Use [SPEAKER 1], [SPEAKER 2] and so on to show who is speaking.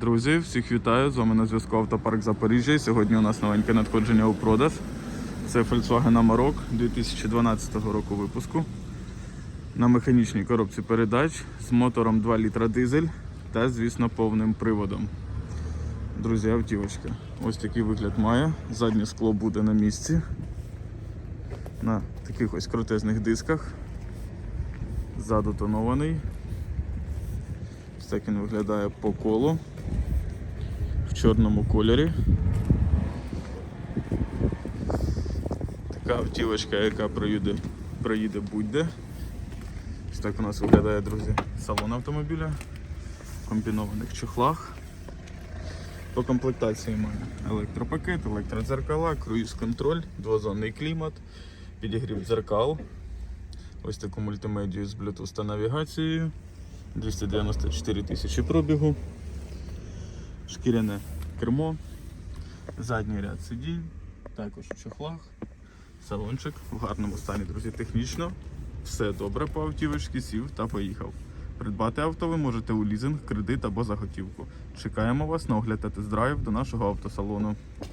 [SPEAKER 1] Друзі, всіх вітаю! З вами на зв'язку Автопарк Запоріжжя. І Сьогодні у нас новеньке надходження у продаж. Це Volkswagen Amarok 2012 року випуску. На механічній коробці передач з мотором 2 літра дизель та, звісно, повним приводом. Друзі, автівочка. Ось такий вигляд має. Заднє скло буде на місці. На таких ось крутезних дисках. Ззаду тонований. Ось так він виглядає по колу в чорному кольорі. Така автівочка, яка проїде, проїде будь-де. Ось так у нас виглядає, друзі, салон автомобіля в комбінованих чохлах. По комплектації має електропакет, електродзеркала, круїз-контроль, двозонний клімат, підігрів дзеркал. Ось таку мультимедію з Bluetooth та навігацією. 294 тисячі пробігу. Шкіряне кермо, задній ряд сидінь, також в чохлах, салончик в гарному стані, друзі, технічно. Все добре по автівочці, сів та поїхав. Придбати авто ви можете у лізинг, кредит або заготівку. Чекаємо вас на огляд та тест-драйв до нашого автосалону.